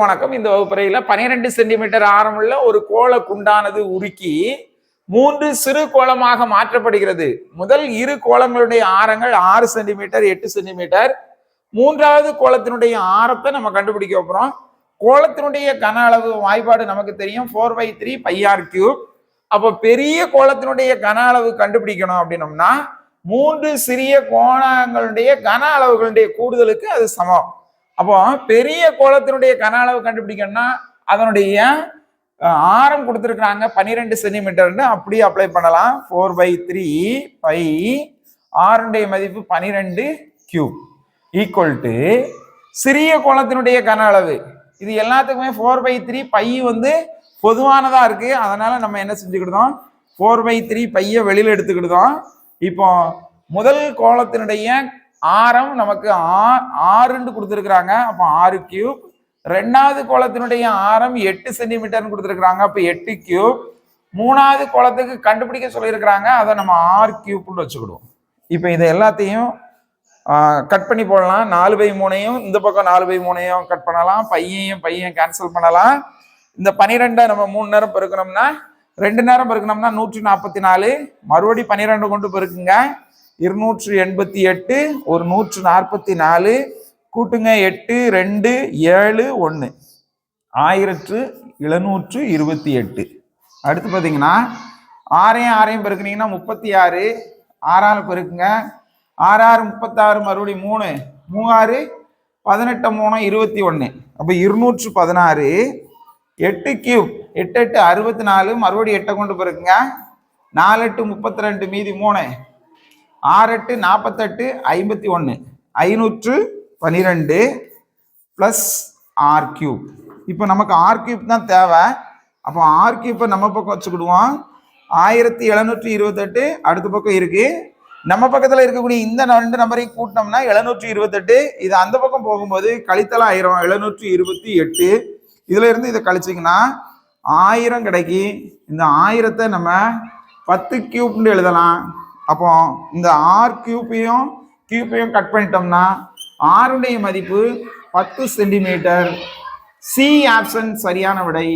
வணக்கம். இந்த வகுப்பறையில பனிரெண்டு சென்டிமீட்டர் ஆரமுள்ள ஒரு கோள குண்டானது உருக்கி மூன்று சிறு கோளமாக மாற்றப்படுகிறது. முதல் இரு கோளங்களுடைய ஆரங்கள் ஆறு சென்டிமீட்டர் எட்டு சென்டிமீட்டர். மூன்றாவது கோளத்தினுடைய ஆரத்தை நம்ம கண்டுபிடிக்க போறோம். கோளத்தினுடைய கன அளவு வாய்ப்பாடு நமக்கு தெரியும். Four by three pi r cube அப்போ பெரிய கோளத்தினுடைய கன அளவு கண்டுபிடிக்கணும் அப்படின்னோம்னா மூன்று சிறிய கோணங்களுடைய கன அளவுகளுடைய கூடுதலுக்கு அது சமம். அப்போ பெரிய கோலத்தினுடைய கன அளவு கண்டுபிடிக்கணும்னா அதனுடைய ஆரம் கொடுத்துருக்குறாங்க பன்னிரெண்டு சென்டிமீட்டர்னு அப்படியே அப்ளை பண்ணலாம். ஃபோர் பை த்ரீ பை ஆறுடைய மதிப்பு பனிரெண்டு கியூப் ஈக்குவல் டு சிறிய கோலத்தினுடைய கன அளவு. இது எல்லாத்துக்குமே ஃபோர் பை த்ரீ பை வந்து பொதுவானதாக இருக்குது அதனால் நம்ம என்ன செஞ்சுக்கிட்டோம்? ஃபோர் பை த்ரீ பையை வெளியில் எடுத்துக்கிட்டோம். இப்போ முதல் கோலத்தினுடைய ஆரம் நமக்கு ஆ- ஆறுன்னு கொடுத்துருக்குறாங்க. அப்போ ஆறு கியூப் ரெண்டாவது கோலத்தினுடைய ஆரம் எட்டு சென்டிமீட்டர்னு கொடுத்துருக்குறாங்க. அப்போ எட்டு கியூப் மூணாவது கோலத்துக்கு கண்டுபிடிக்க சொல்லியிருக்கிறாங்க. அதை நம்ம ஆர் கியூப்னு வச்சுக்கிடுவோம். இப்போ இதை எல்லாத்தையும் கட் பண்ணி போடலாம். நாலு பை மூணையும் இந்த பக்கம் நாலு பை மூணையும் கட் பண்ணலாம். பையையும் பையன் கேன்சல் பண்ணலாம். இந்த பனிரெண்டை நம்ம மூணு நேரம் பெருக்கணும்னா ரெண்டு நேரம் பெருக்கணும்னா நூற்றி நாற்பத்தி நாலு. மறுபடி பன்னிரெண்டு கொண்டு பெருக்குங்க. இருநூற்று எண்பத்தி எட்டு ஒரு நூற்று நாற்பத்தி நாலு கூட்டுங்க எட்டு ரெண்டு ஏழு ஒன்று ஆயிரத்து எழுநூற்று இருபத்தி எட்டு. அடுத்து பார்த்தீங்கன்னா ஆறையும் ஆறையும் பெருக்குனீங்கன்னா முப்பத்தி ஆறு ஆறாறு பெருக்குங்க. ஆறு ஆறு முப்பத்தாறு மறுபடியும் மூணு. மூவாறு பதினெட்டு மூணு இருபத்தி ஒன்று அப்போ இருநூற்று பதினாறு எட்டு கியூப் எட்டு எட்டு அறுபத்தி நாலு மறுபடியும் எட்டை கொண்டு பிறகுங்க நாலு எட்டு முப்பத்தி ரெண்டு மீதி மூணு. ஆறு எட்டு நாற்பத்தெட்டு ஐம்பத்தி ஒன்று ஐநூற்று பன்னிரெண்டு ப்ளஸ் ஆர் கியூப் இப்போ நமக்கு ஆர் கியூப் தான் தேவை. அப்போ ஆர் கியூப்பை நம்ம பக்கம் வச்சுக்கிடுவோம். ஆயிரத்தி எழுநூற்றி இருபத்தெட்டு அடுத்த பக்கம் இருக்குது நம்ம பக்கத்தில் இருக்கக்கூடிய இந்த ரெண்டு நம்பரையும் கூட்டினோம்னா எழுநூற்றி இருபத்தெட்டு. இது அந்த பக்கம் போகும்போது கழித்தல் ஆயிரம். எழுநூற்றி இருபத்தி எட்டு. இதில் இருந்து இதை கழிச்சிங்கன்னா ஆயிரம் கிடைக்கி இந்த ஆயிரத்தை நம்ம பத்து கியூப்னு எழுதலாம். அப்போ இந்த ஆர் கியூப்பையும் கியூப்பையும் கட் பண்ணிட்டோம்னா ஆருடைய மதிப்பு பத்து சென்டிமீட்டர் சி ஆப்ஷன் சரியான விடை.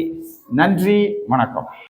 நன்றி வணக்கம்.